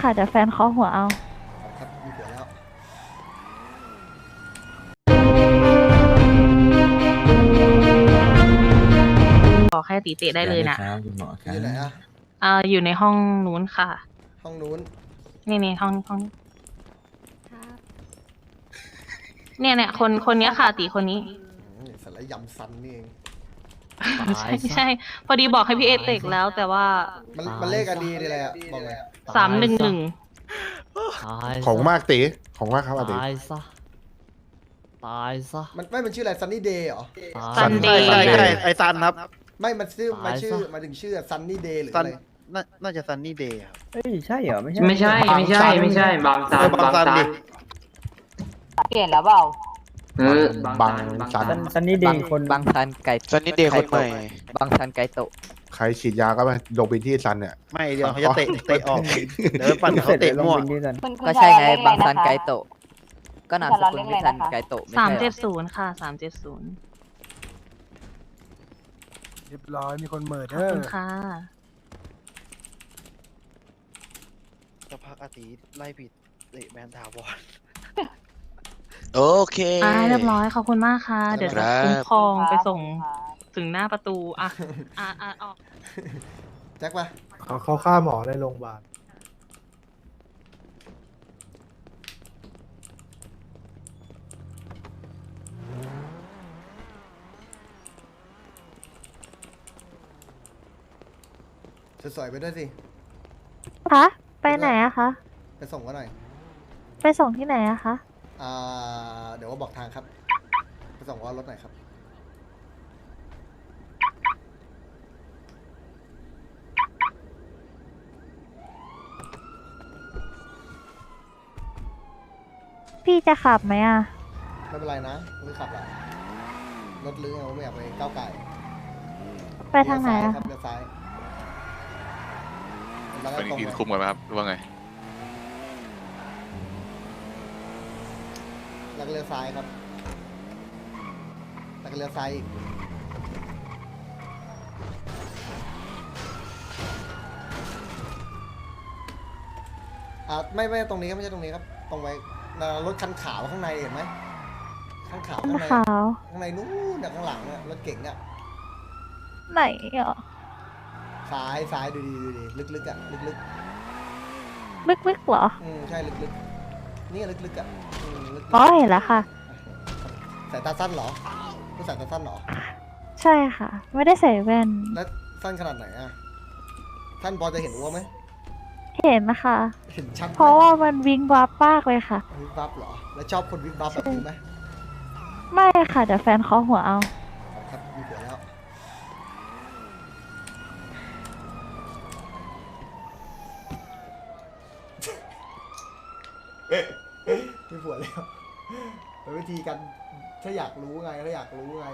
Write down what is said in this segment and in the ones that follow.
ค่ะเดี๋ยวแฟนเคาะหัวเอา ครับมีเผื่อแล้ว บอกให้ตีเตะได้เลยนะ ครับคุณหมอครัอยู่ไหนบอะเอ่าอยู่ในห้องนู้นค่ะ ห้องนู้นนี่นี่ห้องห้องเนี่ยเนี่ยคนคนเนี้ยค่ะตีคนนี้ อืมสารยำซันนี่เอง ใช่ใช่พอดีบอกให้พี่เอเตกแล้ว แต่ว่ามันมันเลขอันดีนี่อะไรอะบอกเลยสามหนึ่งหนึ่งตายซะของมากตีของมากครับอาตีตายซะตายซะมันไม่มันชื่ออะไรซันนี่เดย์เหรอตายซันเดใช่ย์ใช่ใช่ไอซันครับ ไม่มันชื่อมันตายชื่อซะมาถึงชื่อซันนี่เดย์หรือซัอะนไรน่าน่าจะซันนี่เดย์ครับเฮ้ยใช่เหรอไม่ใช่ไม่ใช่ไม่ใช่ไม่ใช่บางซาเอนอบางซันดิเปลี่ยนแล้วเปล่า เออบังซันซันซันนี่ดีคนบางซันไก่ซันนี่เดย์คนใหม่บางซันไก่โตะใครฉีดยาก็ไปลงไปที่ซันเนี่ย ไม่เดี๋ยวเขาจะเตะเตะออกเดี๋ยวปั่นเขาเตะมั่วนี่กันคุณคุณก็ใช่ไงชายเรียกบางอะซันรนะคะไก่โตะก็นามสกุลวิซันไก่โตะไม่สามใช่เหรเจ็อดศูนย์ค่ะสามเจ็ดศูนย์เรียบร้อยมีคนเมิดขอบคุณค่ะจะพักอาทิตย์ไล่ผิดเตะแมนถาวร โอเค อ่าเรียบร้อยขอบคุณมากค่ะ เดี๋ยวคจะรับคุ้มครองไปส่งถึงหน้าประตู อะ อะอะออกแจ็คปะเขาเข้าฆ่าหมอในโรงพยาบาลสวยๆไปด้วยสิคะไปไหนอะคะ ไปส่งก็หน่อย ไปส่งที่ไหนอะคะ อ่าเดี๋ยวว่าบอกทางครับไปส่งว่ารถหน่อยครับ พี่จะขับไหมอะไม่เป็นไรนะไม่ขับละรถลื้อเอาไม่อยากไปก้าวไก่ไปทางไหนอะครับเลี้ยวซ้ายแล้วก็ตอนตรงนี้ไปคุมกันไหมครับหรือว่าไง แล้วก็เลี้ยวซ้ายครับแล้วก็เลี้ยวซ้ายอีกอ่าไม่ไม่ตรงนี้ครับไม่ใช่ตรงนี้ครับ ตรงไปน่ะรถคันขาวข้างในเห็นไหมข้างขาวคันข้างในขาวข้างในนู้นน่ะข้างหลังน่ะรถเก่งอะไหนอะซ้ายซ้ายดูดีดูดีลึกๆอะลึกลึกๆเหรอๆอืมใช่ลึกๆ นี่ลึกๆอะอืมลึกๆอ๋อเห็นแล้วค่ะ สายตาสั้นเหรอผู้สายตาสั้นเหรอ ใช่ค่ะ ไม่ได้ใส่แว่น แล้วสั้นขนาดไหนอะ ท่านพอจะเห็นอ้วไหม เห็นนะคะ เห็นชัดไหมเพราะว่ามันวิงวับมากเลยค่ะ วิบวับเหรอ แล้วชอบคนวิบวับแบบนี้ไหมไม่ค่ะเดี๋ยวแฟนเคาะหัวเอา ครับมีเผื่อแล้ว มีผัวแล้วเป็นวิธีการถ้าอยากรู้ไงถ้าอยากรู้ไง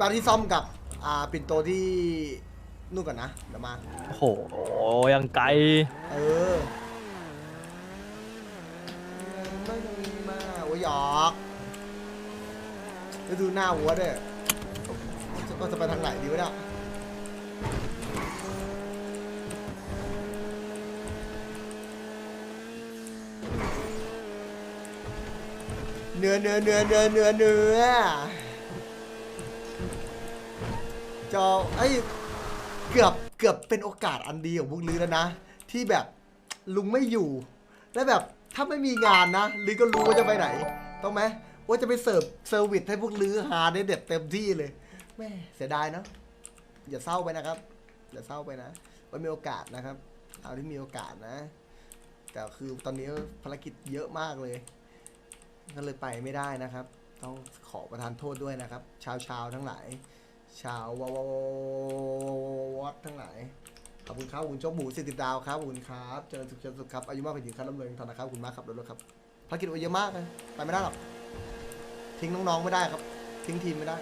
ตอนที่ซ่อมกับ อ่าปิ่นโตที่นู่นก่อนนะเดี๋ยวมา โอ้โหยังไกล เออไม่ต้องมีมาโอ้ยหยอกแล้วดูหน้าหัวด้วยก็จะไปทางไหนดีวะเนี่ยเนื้อเนื้อเนื้อเนื้อเนื้อเนื้อ จอไอ้ยเกือบเกือบเป็นโอกาสอันดีของพวกลือแล้วนะ ที่แบบลุงไม่อยู่ แล้วแบบถ้าไม่มีงานนะลือก็รู้ว่าจะไปไหนต้องไหมว่าจะไปเสิร์ฟเซอร์วิสให้พวกลือหาได้เด็ดเต็มที่เลยแม่เสียดายเนาะอย่าเศร้าไปนะครับ อย่าเศร้าไปนะไว้มีโอกาสนะครับ เอาที่มีโอกาสนะ แต่คือตอนนี้ภารกิจเยอะมากเลย ก็เลยไปไม่ได้นะครับ ต้องขอประทานโทษด้วยนะครับ ชาวชาวๆทั้งหลาย ชาวววอตทั้งหลายขอบคุณครับคุณโจ๊กหมูสิติดดาวครับคุณครับเจริญสุขเจริญสุขครับอายุมากไปถึงขั้นร่ำรวยทานาครับคุณมากครับเรถครับภารกิจเยอะมากเลยไปไม่ได้หรอกทิ้งน้องๆไม่ได้ครับ ทิ้งทีมไม่ได้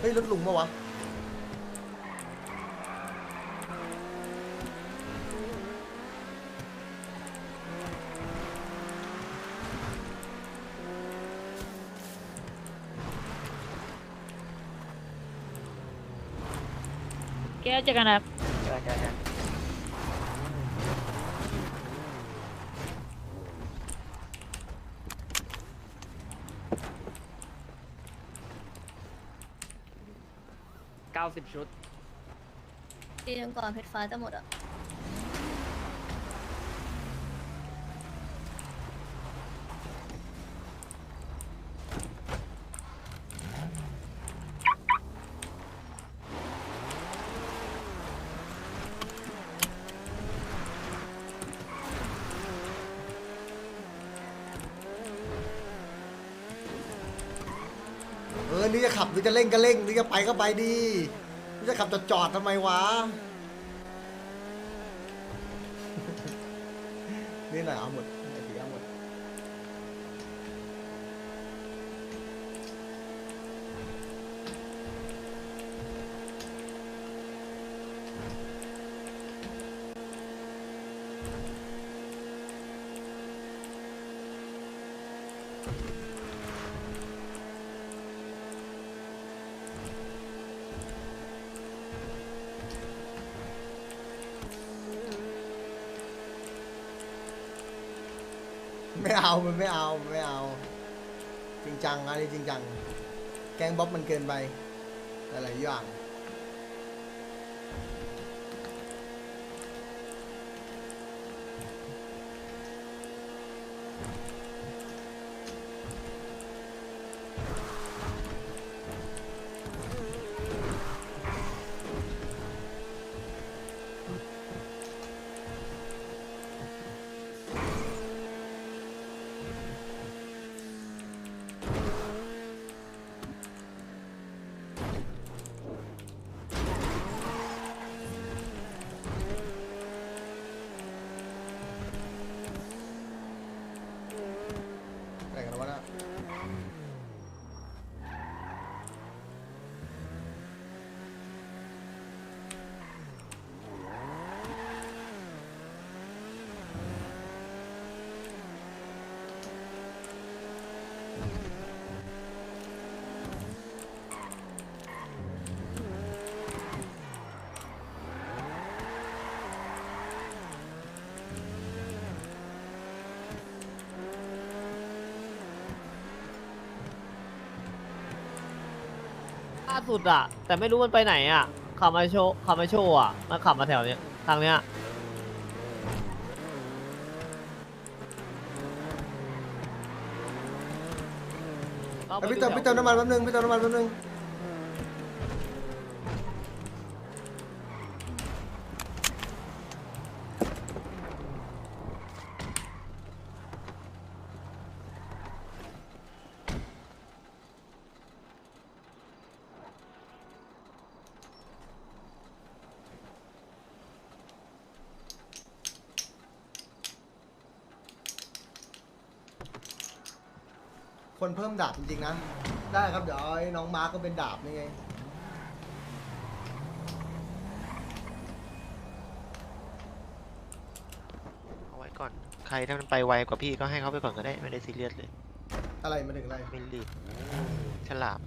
เฮ้ยรถลุงมาวะ แก้วเจอกันนะเก้าสิบชุด ตีนก่อนเพชรฟ้าจะหมดอะ เออนี่จะขับหรือจะเร่งก็เร่งนี่จะไปก็ไปดีนี่จะขับจอดจอดๆทำไมวะ นี่แหละเอาหมดไอ้ทีเอาหมด ไม่เอา มันไม่เอา มันไม่เอา จริงจังอันนี้จริงจัง แกงบ๊อบมันเกินไปหลายๆอย่าง สุดอะแต่ไม่รู้มันไปไหนอะขับมาโชขับมาโชอะมันขับมาแถวเนี้ยทางเนี้ยเอ้ยพี่เติมพี่เติมน้ำมันแป๊บนึงพี่เติมน้ำมันแป๊บนึง คนเพิ่มดาบจริงๆนะ ได้ครับเดี๋ยวไอ้น้องมาร์กก็เป็นดาบนี่ไง เอาไว้ก่อน ใครถ้ามันไปไวกว่าพี่ก็ให้เขาไปก่อนก็ได้ ไม่ได้ซีเรียสเลย อะไรมาถึงอะไร ไม่รีบฉลาม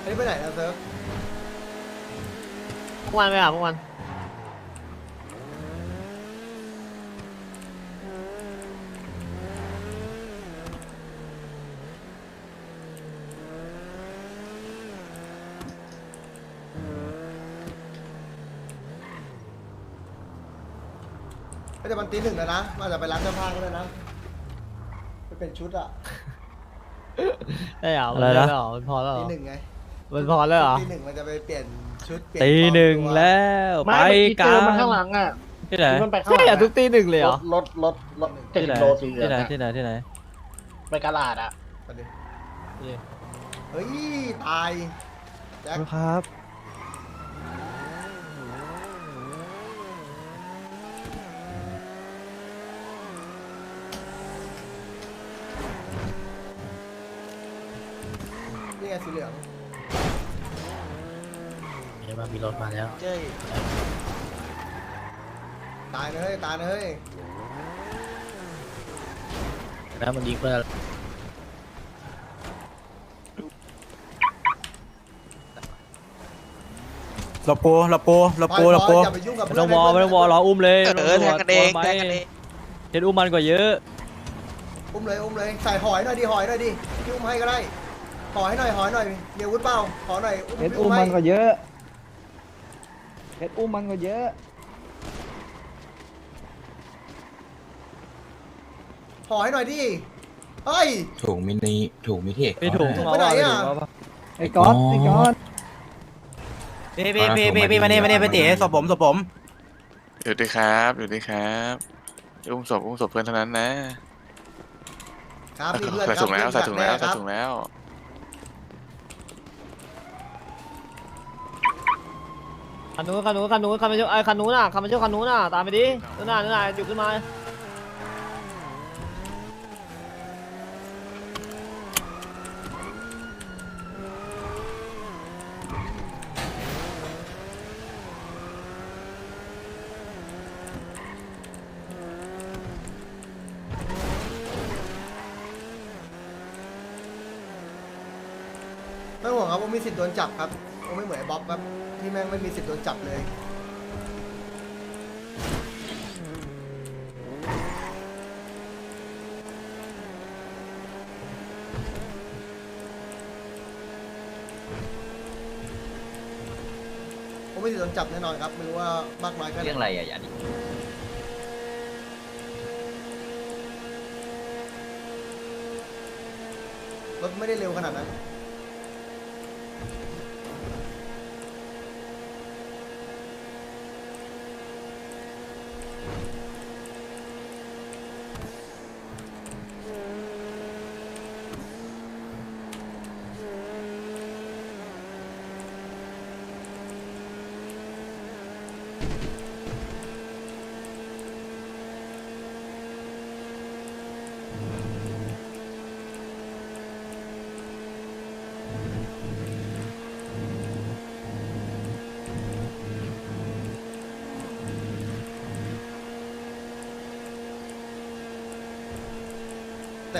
อั นนี้ไปไหนนะเซิร์ฟพวกมันไปอะพวกมันไม่แต่มันตีหนึ่งแล้วนะมาจะไปร้านเสื้อผ้าก็ได้นะไปเป็นชุดอะได้เหรออะไรนะมันด้เหรอมันพอแล้วเหรตีอ หนึ่งไง มันพอแล้วเหรอตีหนึ่งมันจะไปเปลี่ยนชุดเปลี่ยนตีหนึ่งแล้วไปม่กัเจมานข้างหลังอะที่ไหนมันไหใช่ทุกตีหนึ่งเลยเหรอรถรถรถที่ไหนที่ไหนที่ไหนที่ไหนไปกระลาดอะเเฮ้ย ตายแจ็คครับ นี่ไงสีเหลือง เดี๋ยวมีรถมาแล้วเจ้ยตายเลยตายเลยแล้วมันยิงเพื่อเราโปเราโปเราโปปล่เราอยโปบอลอย่าไปยุ่งกับไม่เพื่ต้ออนงวอลไม่ต้องวอลรออุ้มเลยเออแทงกันเองแทงกันเองเห็นอุ้มมันกว่าเยอะ อุ้มเลยอุ้มเลยใส่หอยหน่อยดิหอยหน่อยดิพี่อุ้มให้ก็ได้หอยหน่อยหอยหน่อยมีอาวุธเปล่าขอหน่อยอุ้มเพชรพี่อุ้มให้มันก็เยอะ เพชรอุ้มมันก็เยอะหอยหน่อยดิเฮ้ยถูกมินิถูกมิเทคไม่ถูกถูกไปไหนอะไอ้ก๊อตไอ้ก๊อตพี่พี่พี่พี่พี่มาเนี่ยมาเนี่ยไปเตะศพผมศพผมเดี๋ยวดีครับเดี๋ยวดีครับอุ้มศพอุ้มศพเพื่อนเท่านั้นนะครับมีเพื่อนใส่ถุงแล้วครับใส่ถุงแล้วคใส่รับถุงแล้ว คันนู้นคันนู้นคันนู้นคันมาช่วยไอ้คันนู้นน่ะคันมาช่วยคันนู้นน่ะตามไปดินู่นน่ะนู่นน่ะหยุดขึ้นมาไม่ห่วงครับผมมีสิทธิ์โดนจับครับผมไม่เหมือนไอ้บ๊อบครับ ที่แม่งไม่มีสิทธิ์โดนจับเลย ผมไม่สิทธิ์โดนจับแน่นอนครับ ไม่รู้ว่ามากน้อยแค่ไหน เรื่องอะไรอะยันรถไม่ได้เร็วขนาดนั้น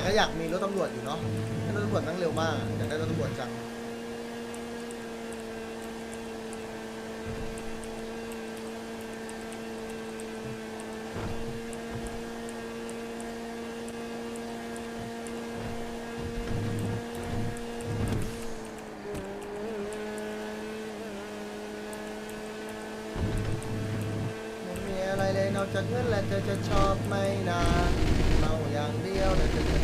แต่ก็อยากมีรถตำรวจอยู่เนาะให้รถตำรวจนั่งเร็วมากอะอยากได้รถตำรวจจัง ไม่มีอะไรเลยนอกจากเงินและเธอจะชอบไหมนะเมาอย่างเดียวแล้วเธอจะ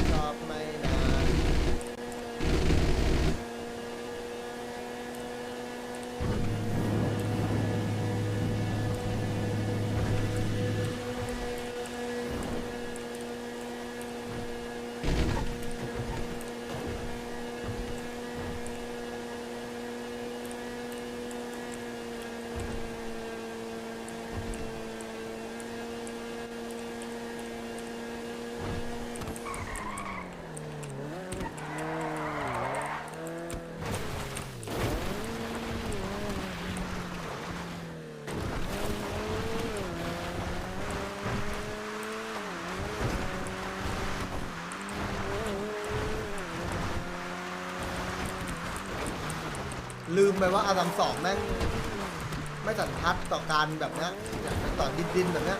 ลืมไปว่าอาซัมสองแม่ง ไม่สันทัดต่อการแบบเนี้ยอย่างต่อดินดินๆแบบเนี้ย